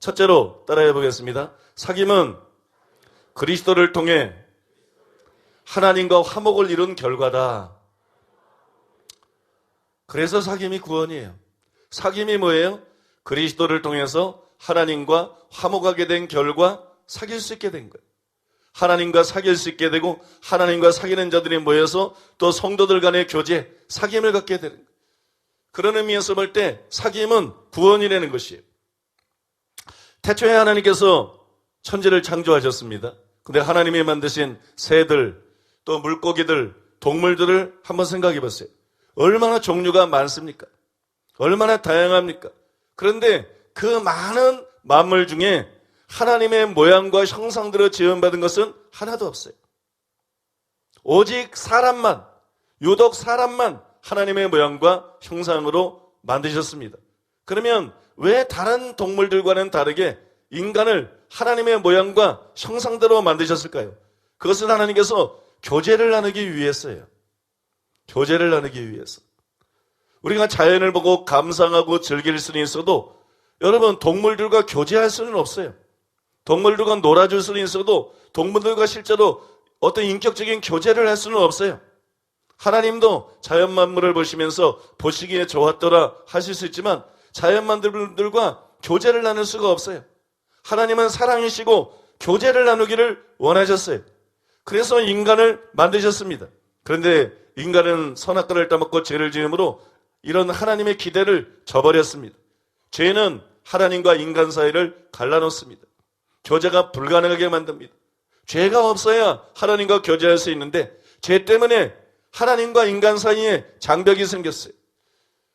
첫째로 따라해 보겠습니다. 사귐은 그리스도를 통해 하나님과 화목을 이룬 결과다. 그래서 사귐이 구원이에요. 사귐이 뭐예요? 그리스도를 통해서 하나님과 화목하게 된 결과 사귈 수 있게 된 거예요. 하나님과 사귈 수 있게 되고 하나님과 사귀는 자들이 모여서 또 성도들 간의 교제, 사귐을 갖게 되는 거예요. 그런 의미에서 볼 때 사귐은 구원이라는 것이에요. 태초에 하나님께서 천지를 창조하셨습니다. 근데 하나님이 만드신 새들, 또 물고기들, 동물들을 한번 생각해 보세요. 얼마나 종류가 많습니까? 얼마나 다양합니까? 그런데 그 많은 만물 중에 하나님의 모양과 형상대로 지음받은 것은 하나도 없어요. 오직 사람만, 유독 사람만 하나님의 모양과 형상으로 만드셨습니다. 그러면 왜 다른 동물들과는 다르게 인간을 하나님의 모양과 형상대로 만드셨을까요? 그것은 하나님께서 교제를 나누기 위해서예요. 교제를 나누기 위해서. 우리가 자연을 보고 감상하고 즐길 수는 있어도 여러분 동물들과 교제할 수는 없어요. 동물들과 놀아줄 수는 있어도 동물들과 실제로 어떤 인격적인 교제를 할 수는 없어요. 하나님도 자연 만물을 보시면서 보시기에 좋았더라 하실 수 있지만 자연 만물들과 교제를 나눌 수가 없어요. 하나님은 사랑이시고 교제를 나누기를 원하셨어요. 그래서 인간을 만드셨습니다. 그런데 인간은 선악과를 따먹고 죄를 지음으로 이런 하나님의 기대를 저버렸습니다. 죄는 하나님과 인간 사이를 갈라놓습니다. 교제가 불가능하게 만듭니다. 죄가 없어야 하나님과 교제할 수 있는데 죄 때문에 하나님과 인간 사이에 장벽이 생겼어요.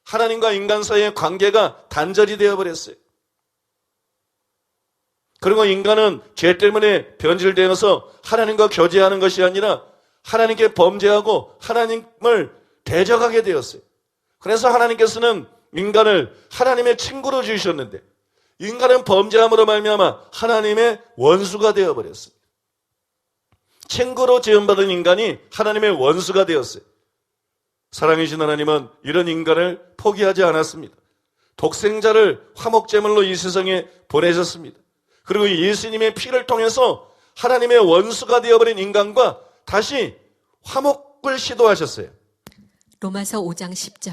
하나님과 인간 사이의 관계가 단절이 되어버렸어요. 그리고 인간은 죄 때문에 변질되어서 하나님과 교제하는 것이 아니라 하나님께 범죄하고 하나님을 대적하게 되었어요. 그래서 하나님께서는 인간을 하나님의 친구로 주셨는데 인간은 범죄함으로 말미암아 하나님의 원수가 되어 버렸어요. 친구로 지음받은 인간이 하나님의 원수가 되었어요. 사랑이신 하나님은 이런 인간을 포기하지 않았습니다. 독생자를 화목제물로 이 세상에 보내셨습니다. 그리고 예수님의 피를 통해서 하나님의 원수가 되어버린 인간과 다시 화목을 시도하셨어요. 로마서 5장 10절.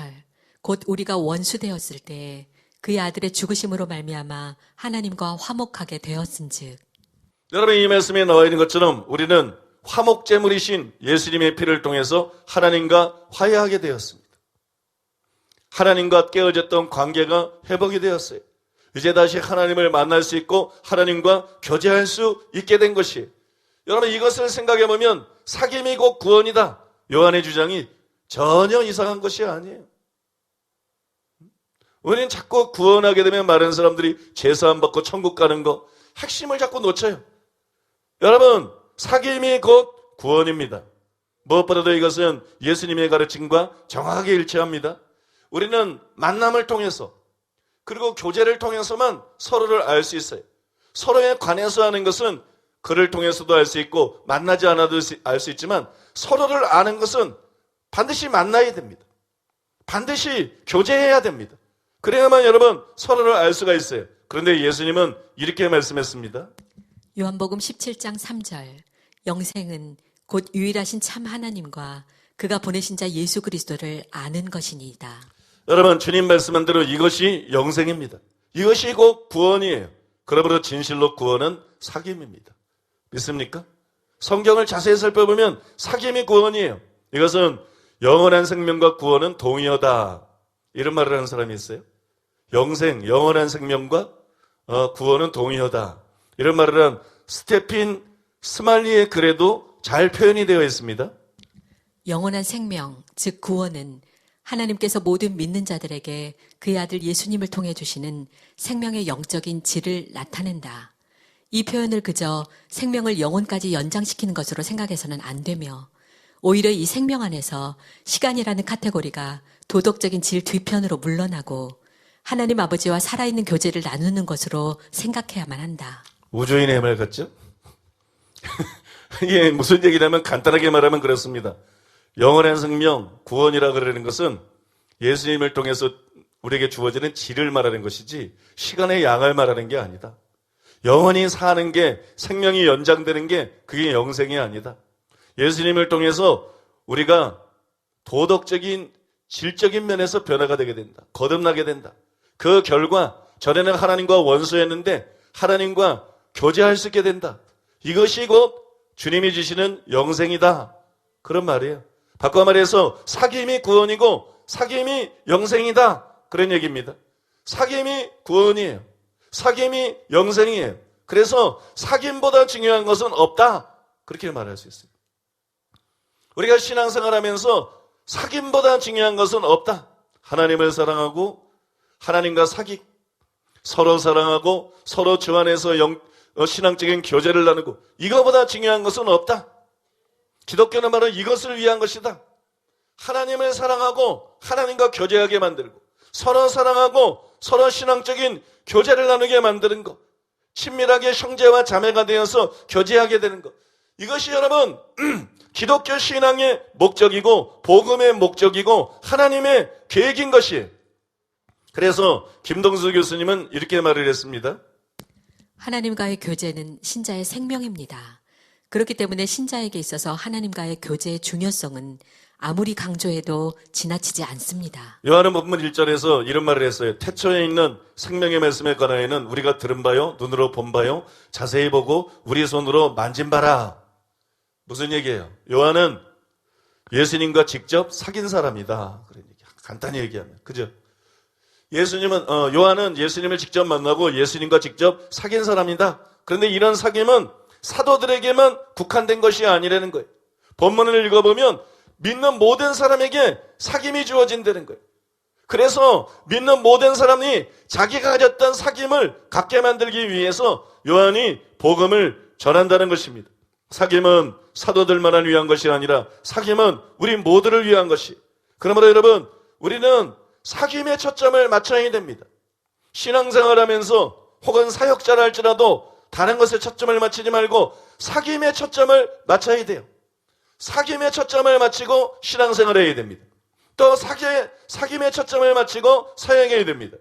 곧 우리가 원수 되었을 때 그의 아들의 죽으심으로 말미암아 하나님과 화목하게 되었은즉 여러분 이 말씀에 나와 있는 것처럼 우리는 화목제물이신 예수님의 피를 통해서 하나님과 화해하게 되었습니다. 하나님과 깨어졌던 관계가 회복이 되었어요. 이제 다시 하나님을 만날 수 있고 하나님과 교제할 수 있게 된 것이에요. 여러분 이것을 생각해 보면 사귐이 곧 구원이다. 요한의 주장이 전혀 이상한 것이 아니에요. 우리는 자꾸 구원하게 되면 많은 사람들이 제사 안 받고 천국 가는 거 핵심을 자꾸 놓쳐요. 여러분 사귐이 곧 구원입니다. 무엇보다도 이것은 예수님의 가르침과 정확하게 일치합니다. 우리는 만남을 통해서 그리고 교제를 통해서만 서로를 알 수 있어요. 서로에 관해서 하는 것은 글을 통해서도 알 수 있고 만나지 않아도 알 수 있지만 서로를 아는 것은 반드시 만나야 됩니다. 반드시 교제해야 됩니다. 그래야만 여러분 서로를 알 수가 있어요. 그런데 예수님은 이렇게 말씀했습니다. 요한복음 17장 3절. 영생은 곧 유일하신 참 하나님과 그가 보내신 자 예수 그리스도를 아는 것이니이다. 여러분 주님 말씀한 대로 이것이 영생입니다. 이것이 곧 구원이에요. 그러므로 진실로 구원은 사귐입니다. 믿습니까? 성경을 자세히 살펴보면 사귐이 구원이에요. 이것은 영원한 생명과 구원은 동의어다. 이런 말을 하는 사람이 있어요. 영생, 영원한 생명과 어, 구원은 동의어다. 이런 말을 한 스테핀 스말리의 글에도 잘 표현이 되어 있습니다. 영원한 생명, 즉 구원은 하나님께서 모든 믿는 자들에게 그의 아들 예수님을 통해 주시는 생명의 영적인 질을 나타낸다. 이 표현을 그저 생명을 영혼까지 연장시키는 것으로 생각해서는 안 되며 오히려 이 생명 안에서 시간이라는 카테고리가 도덕적인 질 뒤편으로 물러나고 하나님 아버지와 살아있는 교제를 나누는 것으로 생각해야만 한다. 우주인의 말 같죠? 이게 무슨 얘기냐면 간단하게 말하면 그렇습니다. 영원한 생명, 구원이라 그러는 것은 예수님을 통해서 우리에게 주어지는 질을 말하는 것이지 시간의 양을 말하는 게 아니다. 영원히 사는 게 생명이 연장되는 게 그게 영생이 아니다. 예수님을 통해서 우리가 도덕적인 질적인 면에서 변화가 되게 된다. 거듭나게 된다. 그 결과 전에는 하나님과 원수였는데 하나님과 교제할 수 있게 된다. 이것이 곧 주님이 주시는 영생이다. 그런 말이에요. 바꿔 말해서 사귐이 구원이고 사귐이 영생이다. 그런 얘기입니다. 사귐이 구원이에요. 사귐이 영생이에요. 그래서 사귐보다 중요한 것은 없다. 그렇게 말할 수 있어요. 우리가 신앙생활 하면서 사귐보다 중요한 것은 없다. 하나님을 사랑하고 하나님과 사귀 서로 사랑하고 서로 주 안에서 영, 어, 신앙적인 교제를 나누고 이거보다 중요한 것은 없다. 기독교는 바로 이것을 위한 것이다. 하나님을 사랑하고 하나님과 교제하게 만들고 서로 사랑하고 서로 신앙적인 교제를 나누게 만드는 것. 친밀하게 형제와 자매가 되어서 교제하게 되는 것. 이것이 여러분 기독교 신앙의 목적이고 복음의 목적이고 하나님의 계획인 것이에요. 그래서 김동수 교수님은 이렇게 말을 했습니다. 하나님과의 교제는 신자의 생명입니다. 그렇기 때문에 신자에게 있어서 하나님과의 교제의 중요성은 아무리 강조해도 지나치지 않습니다. 요한은 본문 1절에서 이런 말을 했어요. 태초에 있는 생명의 말씀에 관하여는 우리가 들은 바요, 눈으로 본 바요, 자세히 보고 우리 손으로 만진 바라. 무슨 얘기예요? 요한은 예수님과 직접 사귄 사람이다. 그런 얘기. 간단히 얘기하면. 그죠? 예수님은, 어, 요한은 예수님을 직접 만나고 예수님과 직접 사귄 사람이다. 그런데 이런 사귐은 사도들에게만 국한된 것이 아니라는 거예요. 본문을 읽어보면 믿는 모든 사람에게 사귐이 주어진다는 거예요. 그래서 믿는 모든 사람이 자기가 가졌던 사귐을 갖게 만들기 위해서 요한이 복음을 전한다는 것입니다. 사귐은 사도들만을 위한 것이 아니라 사귐은 우리 모두를 위한 것이. 그러므로 여러분, 우리는 사귐의 초점을 맞춰야 됩니다. 신앙생활 하면서 혹은 사역자라 할지라도 다른 것에 초점을 맞추지 말고 사귐의 초점을 맞춰야 돼요. 사귐의 초점을 맞추고 신앙생활을 해야 됩니다. 또 사귐, 사귐의 초점을 맞추고 사역해야 됩니다.